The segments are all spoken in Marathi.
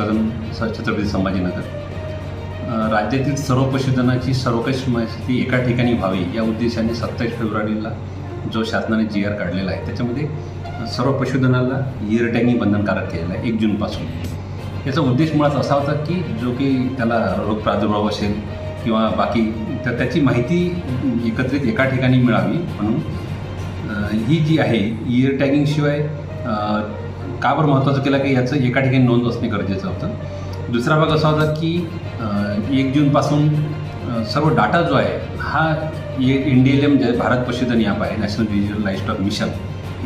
उपायुक्त छत्रपती संभाजीनगर. राज्यातील सर्व पशुधनाची सर्वकष माहिती एका ठिकाणी व्हावी या उद्देशाने सत्तावीस फेब्रुवारीला जो शासनाने जी आर काढलेला आहे त्याच्यामध्ये सर्व पशुधनाला इयर टॅगिंग बंधनकारक केलेलं आहे एक जूनपासून. याचा उद्देश मुळात असा होता की जो की त्याला रोग प्रादुर्भाव असेल किंवा बाकी तर त्याची माहिती एकत्रित एका ठिकाणी मिळावी म्हणून ही जी आहे इयर टॅगिंगशिवाय का बरं महत्त्वाचं केलं? की याचं एका ठिकाणी नोंद असणे गरजेचं होतं. दुसरा भाग असा होता की एक जूनपासून सर्व डाटा जो आहे हा A N D L M जे भारत पशुधन ॲप आहे नॅशनल डिजिटल लाईफस्टॉक मिशन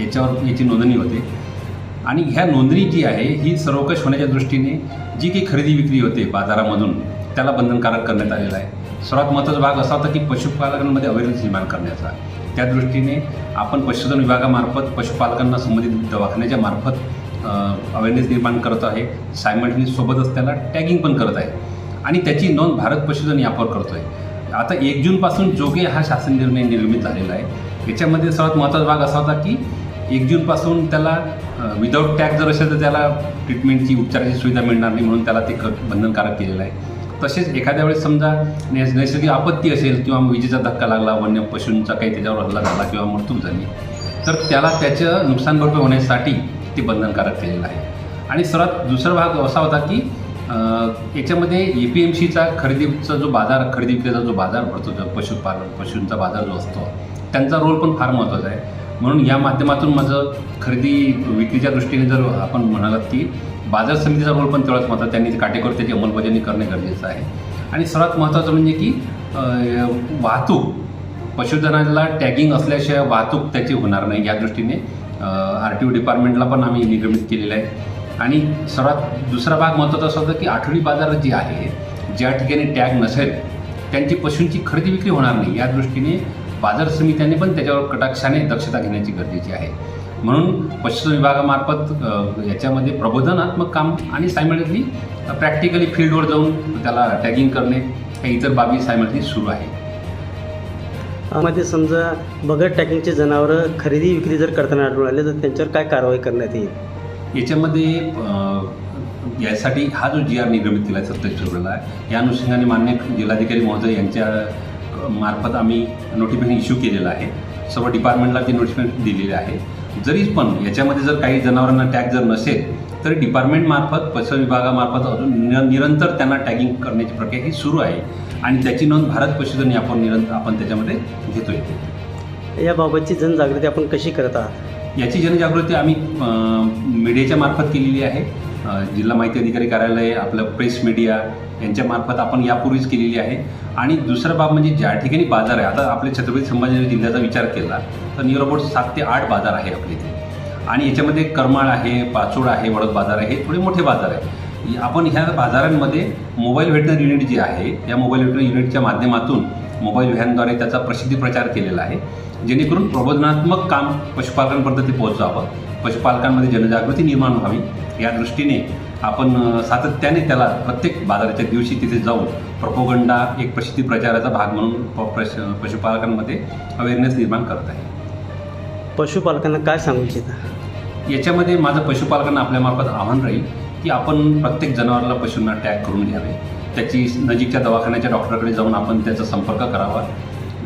याच्यावर याची नोंदणी होते. आणि ह्या नोंदणी जी आहे ही सर्वकष होण्याच्या दृष्टीने जी काही खरेदी विक्री होते बाजारामधून त्याला बंधनकारक करण्यात आलेलं आहे. सर्वात महत्त्वाचा भाग असा होता की पशुपालकांमध्ये अवेअरनेस निर्माण करण्याचा. त्या दृष्टीने आपण पशुधन विभागामार्फत पशुपालकांना संबंधित दवाखान्याच्या मार्फत अवेअरनेस निर्माण करत आहे. सायमल्टनी सोबतच त्याला टॅगिंग पण करत आहे. आणि त्याची नोंद भारत पशुधन यावर करतो आहे आता एक जूनपासून जोगे हा शासन निर्णय निर्मित झालेला आहे. याच्यामध्ये सर्वात महत्त्वाचा भाग असा होता की एक जूनपासून त्याला विदाऊट टॅग जर असेल तर त्याला ट्रीटमेंटची उपचाराची सुविधा मिळणार नाही म्हणून त्याला ते क बंधनकारक केलेलं आहे. तसेच एखाद्या वेळेस समजा नैस नैसर्गिक आपत्ती असेल किंवा विजेचा धक्का लागला वन्य पशूंचा काही त्याच्यावर हल्ला झाला किंवा मृत्यू झाली तर त्याला त्याचं नुकसान भरपाई होण्यासाठी ते बंधनकारक केलेलं आहे. आणि सर्वात दुसरा भाग असा होता की याच्यामध्ये ए पी एम सीचा खरेदीचा जो बाजार खरेदी विक्रीचा जो बाजार भरतो जो पशुपालन पशूंचा बाजार जो असतो त्यांचा रोल पण फार महत्त्वाचा आहे. म्हणून या माध्यमातून माझं खरेदी विक्रीच्या दृष्टीने जर आपण म्हणालात की बाजार समितीचा रोल पण तेवढाच महत्त्वाचा त्यांनी ते काटेकोर त्याची अंमलबजावणी करणे गरजेचं आहे. आणि सर्वात महत्त्वाचं म्हणजे की वाहतूक पशुधनाला टॅगिंग असल्याशिवाय वाहतूक त्याची होणार नाही या दृष्टीने. आर टी ओ डिपार्टमेंटला पण आम्ही निगमित केलेलं आहे. आणि सर्वात दुसरा भाग महत्त्वाचा असा होता की आठवडी बाजार जी आहे ज्या ठिकाणी टॅग नसेल त्यांची पशूंची खरेदी विक्री होणार नाही. या दृष्टीने बाजार समित्यांनी पण त्याच्यावर कटाक्षाने दक्षता घेण्याची गरजेची आहे. म्हणून पशुधन विभागामार्फत याच्यामध्ये प्रबोधनात्मक काम आणि सायमल्टेनियसली प्रॅक्टिकली फील्डवर जाऊन त्याला टॅगिंग करणे हे इतर बाबी सायमल्टेनियस सुरू आहे. मध्ये समजा बगर टॅकिंगचे जनावरं खरेदी विक्री जर करताना आढळून आले तर त्यांच्यावर काय कारवाई करण्यात येईल? याच्यामध्ये यासाठी हा जो जी आर निर्गमित केला आहे सत्तावीस फेब्रुवारीला या अनुषंगाने मान्य जिल्हाधिकारी महोदय यांच्या मार्फत आम्ही नोटिफिकेशन इश्यू केलेलं आहे. सर्व डिपार्टमेंटला ते नोटिफिकेशन दिलेले आहे. जरी पण याच्यामध्ये जर काही जनावरांना टॅग जर नसेल तरी डिपार्टमेंटमार्फत पशु विभागामार्फत अजून निर निरंतर त्यांना टॅगिंग करण्याची प्रक्रिया ही सुरू आहे. आणि त्याची नोंद भारत पशुधन यापवर निरंतर आपण त्याच्यामध्ये घेतो आहे याबाबतची जनजागृती आपण कशी करत आहात? याची जनजागृती आम्ही मीडियाच्या मार्फत केलेली आहे. जिल्हा माहिती अधिकारी कार्यालय आपलं प्रेस मीडिया यांच्यामार्फत आपण यापूर्वीच केलेली आहे. आणि दुसरा बाब म्हणजे ज्या ठिकाणी बाजार आहे आता आपल्या छत्रपती संभाजीनगर जिल्ह्याचा विचार केला तर नियर अबाउट सात ते आठ बाजार आहे आपल्या इथे. आणि याच्यामध्ये करमाळ आहे पाचोड आहे वडद बाजार आहे हे थोडे मोठे बाजार आहे. आपण ह्या बाजारांमध्ये मोबाईल व्हेटनरी युनिट जे आहे या मोबाईल व्हेटनरी युनिटच्या माध्यमातून मोबाईल व्हॅनद्वारे त्याचा प्रसिद्धी प्रचार केलेला आहे. जेणेकरून प्रबोधनात्मक काम पशुपालकांपर्यंत ते पोहोचावं पशुपालकांमध्ये जनजागृती निर्माण व्हावी. या दृष्टीने आपण सातत्याने त्याला प्रत्येक बाजाराच्या दिवशी तिथे जाऊन प्रपोगंडा एक प्रसिद्धी प्रचाराचा भाग म्हणून प- प्रश पशुपालकांमध्ये अवेअरनेस निर्माण करत आहे. पशुपालकांना काय सांगू इच्छिता? याच्यामध्ये माझं पशुपालकांना आपल्यामार्फत आव्हान राहील की आपण प्रत्येक जनावराला पशूंना टॅग करून घ्यावे. त्याची नजीकच्या दवाखान्याच्या डॉक्टरकडे जाऊन आपण त्याचा संपर्क करावा.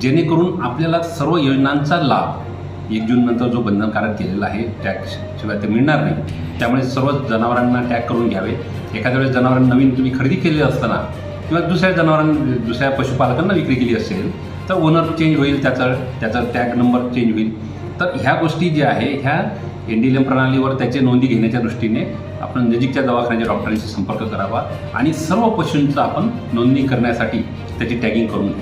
जेणेकरून आपल्याला सर्व योजनांचा लाभ एक जूननंतर जो बंधनकारक केलेला आहे टॅगशिवाय ते मिळणार नाही. त्यामुळे सर्व जनावरांना टॅग करून घ्यावे. एखाद्या वेळेस जनावरांना नवीन तुम्ही खरेदी केली असताना किंवा दुसऱ्या जनावरांना दुसऱ्या पशुपालकांना विक्री केली असेल तर ओनर चेंज होईल त्याचा त्याचा टॅग नंबर चेंज होईल. तर ह्या गोष्टी ज्या आहे ह्या एन प्रणालीवर त्याचे नोंदी घेण्याच्या दृष्टीने आपण नजीकच्या दवाखान्याच्या डॉक्टरांशी संपर्क करावा आणि सर्व पशूंचा आपण नोंदणी करण्यासाठी त्याची टॅगिंग करून